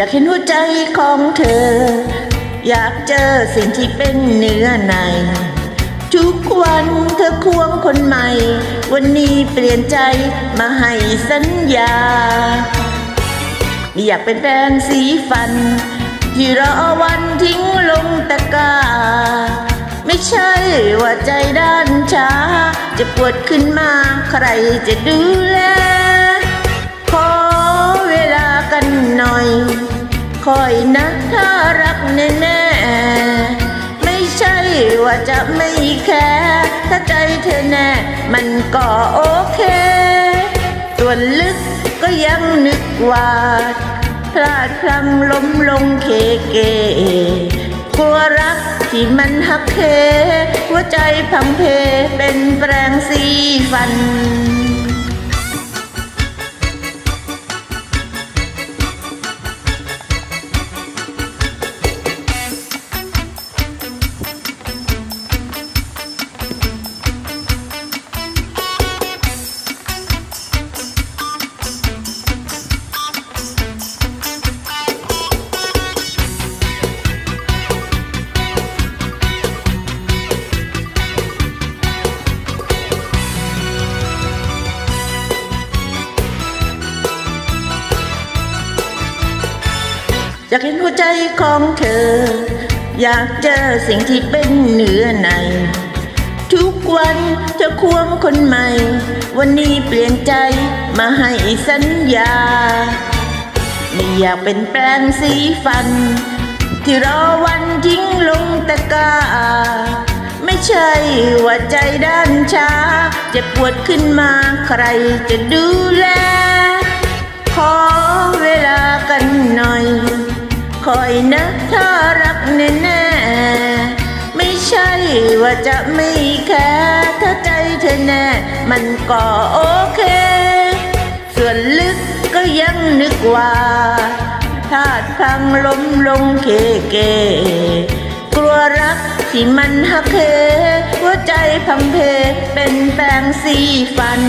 อยากเห็นหัวใจของเธอ อยากเจอสิ่งที่เป็นเนื้อใน ทุกวันเธอควงคนใหม่ วันนี้เปลี่ยนใจมาให้สัญญา อยากเป็นแฟนสีฟัน ที่รอวันทิ้งลงตะกร้าไม่ใช่ว่าใจด้านช้า จะปวดขึ้นมาใครจะดูแล คอยนะถ้ารักแน่ๆไม่ใช่ว่าจะไม่แคร์ถ้าใจเธอแน่ มันก็โอเค ส่วนลึกก็ยังนึกว่าพลาดพลั้งล้มลงเคเกกลัวรักที่มันหักเหหัวใจพังเพเป็นแปลงสีฟัน อยากเห็นหัวใจของเธอ อยากเจอสิ่งที่เป็นเนื้อใน ทุกวันเธอควงคนใหม่ วันนี้เปลี่ยนใจมาให้สัญญา ไม่อยากเป็นแปลงสีฟัน ที่รอวันทิ้งลงตะกาไม่ใช่ว่าใจด้านช้า จะปวดขึ้นมาใครจะดูแล อยนะถ้ารักแน่ๆไม่ใช่ว่าจะไม่แคร์ถ้าใจเธอแน่ มันก็โอเค ส่วนลึกก็ยังนึกว่าพลาดพังล้มลงเคเก กลัวรักที่มันหักเหหัวใจพังเพเป็นแปลงสีฟัน